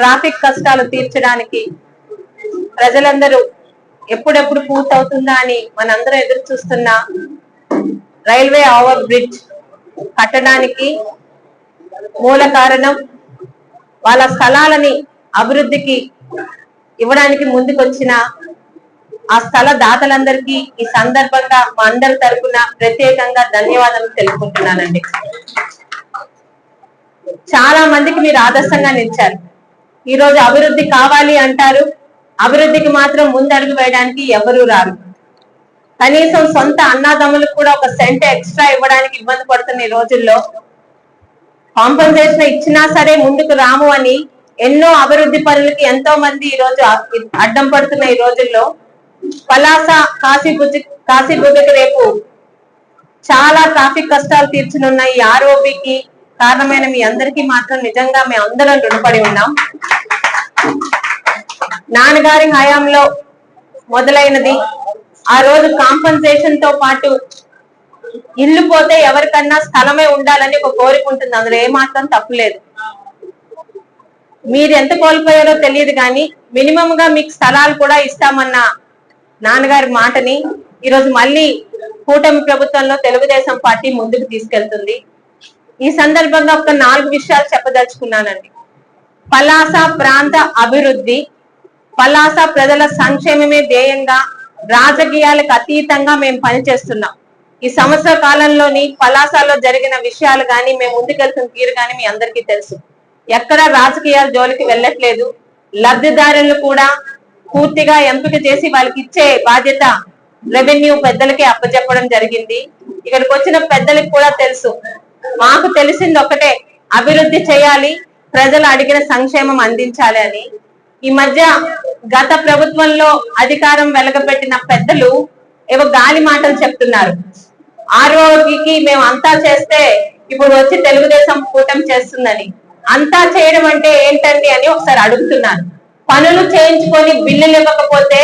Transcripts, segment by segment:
Traffic కష్టాలు తీర్చడానికి ప్రజలందరూ ఎప్పుడెప్పుడు పూర్తవుతుందా అని మనందరం ఎదురు చూస్తున్న రైల్వే ఓవర్ బ్రిడ్జ్ కట్టడానికి మూల కారణం వాళ్ళ స్థలాలని అభివృద్ధికి ఇవ్వడానికి ముందుకొచ్చిన ఆ స్థల దాతలందరికీ ఈ సందర్భంగా మా అందరి తరఫున ప్రత్యేకంగా ధన్యవాదాలు తెలుపుకుంటున్నానండి. చాలా మందికి మీరు ఆదర్శంగా నిలిచారు. ఈ రోజు అభివృద్ధి కావాలి అంటారు. అభివృద్ధికి మాత్రం ముందడుగు వేయడానికి ఎవరూ రారు. కనీసం సొంత అన్నాదమ్ములకు కూడా ఒక సెంట్ ఎక్స్ట్రా ఇవ్వడానికి ఇబ్బంది పడుతున్న ఈ రోజుల్లో కాంపన్సేషన్ ఇచ్చినా సరే ముందుకు రాము అని ఎన్నో అభివృద్ధి పనులకి ఎంతో మంది ఈ రోజు అడ్డం పడుతున్న ఈ రోజుల్లో పలాస కాశీ కాశీబుద్ధికి రేపు చాలా ట్రాఫిక్ కష్టాలు తీర్చనున్న ఈ ఆర్ఓబికి కారణమైన మీ అందరికీ మాత్రం నిజంగా మేము అందరం రుణపడి ఉన్నాం. నాన్నగారి హయాంలో మొదలైనది. ఆ రోజు కాంపన్సేషన్తో పాటు ఇల్లు పోతే ఎవరికన్నా స్థలమే ఉండాలని ఒక కోరిక ఉంటుంది. అందులో ఏమాత్రం తప్పులేదు మీరు ఎంత కోల్పోయారో తెలియదు కానీ మినిమం గా మీకు స్థలాలు కూడా ఇస్తామన్న నాన్నగారి మాటని ఈరోజు మళ్ళీ కూటమి ప్రభుత్వంలో తెలుగుదేశం పార్టీ ముందుకు తీసుకెళ్తుంది. ఈ సందర్భంగా ఒక నాలుగు విషయాలు చెప్పదలుచుకున్నానండి. పలాస ప్రాంత అభివృద్ధి పలాస ప్రజల సంక్షేమమే ధ్యేయంగా రాజకీయాలకు అతీతంగా మేము పనిచేస్తున్నాం. ఈ సంవత్సర కాలంలోని పలాసలో జరిగిన విషయాలు కానీ మేము ముందుకెళ్తున్న తీరు కానీ మీ అందరికీ తెలుసు. ఎక్కడ రాజకీయాల జోలికి వెళ్ళట్లేదు. లబ్ధిదారులను కూడా పూర్తిగా ఎంపిక చేసి వాళ్ళకి ఇచ్చే బాధ్యత రెవెన్యూ పెద్దలకి అప్పచెప్పడం జరిగింది. ఇక్కడికి వచ్చిన పెద్దలకు కూడా తెలుసు. మాకు తెలిసింది ఒకటే అభివృద్ధి చేయాలి ప్రజలు అడిగిన సంక్షేమం అందించాలి అని. ఈ మధ్య గత ప్రభుత్వంలో అధికారం వెలగబెట్టిన పెద్దలు ఏవో గాలి మాటలు చెప్తున్నారు. ఆరోగ్యకి మేము అంతా చేస్తే ఇప్పుడు వచ్చి తెలుగుదేశం కూటమి చేస్తుందని. అంతా చేయడం అంటే ఏంటండి అని ఒకసారి అడుగుతున్నాను పనులు చేయించుకొని బిల్లులు ఇవ్వకపోతే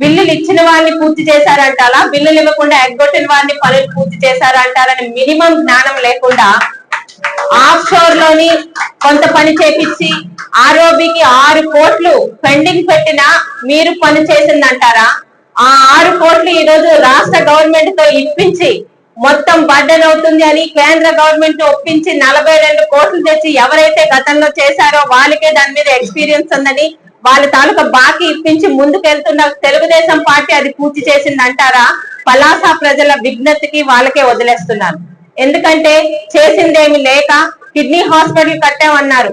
బిల్లులు ఇచ్చిన వారిని పూర్తి చేశారంటారా? బిల్లులు ఇవ్వకుండా ఎగ్గొట్టిన వారిని పనులు పూర్తి చేశారంటారని మినిమం జ్ఞానం లేకుండా ఆఫ్ షోర్లోని కొంత పని చేపించి ఆరోబికి ఆరు కోట్లు పెండింగ్ పెట్టినా మీరు పని చేసిందంటారా? ఆ ఆరు కోట్లు ఈ రోజు రాష్ట్ర గవర్నమెంట్తో ఇప్పించి మొత్తం బడ్డన్ అవుతుంది అని కేంద్ర గవర్నమెంట్ ఒప్పించి నలభై రెండు కోట్లు తెచ్చి ఎవరైతే గతంలో చేశారో వాళ్ళకే దాని మీద ఎక్స్పీరియన్స్ ఉందని వాళ్ళ తాలూకా బాకీ ఇప్పించి ముందుకెళ్తున్న తెలుగుదేశం పార్టీ అది పూర్తి చేసింది అంటారా పలాస ప్రజల విజ్ఞతకి వాళ్ళకే వదిలేస్తున్నారు. ఎందుకంటే చేసిందేమి లేక కిడ్నీ హాస్పిటల్ కట్టామన్నారు.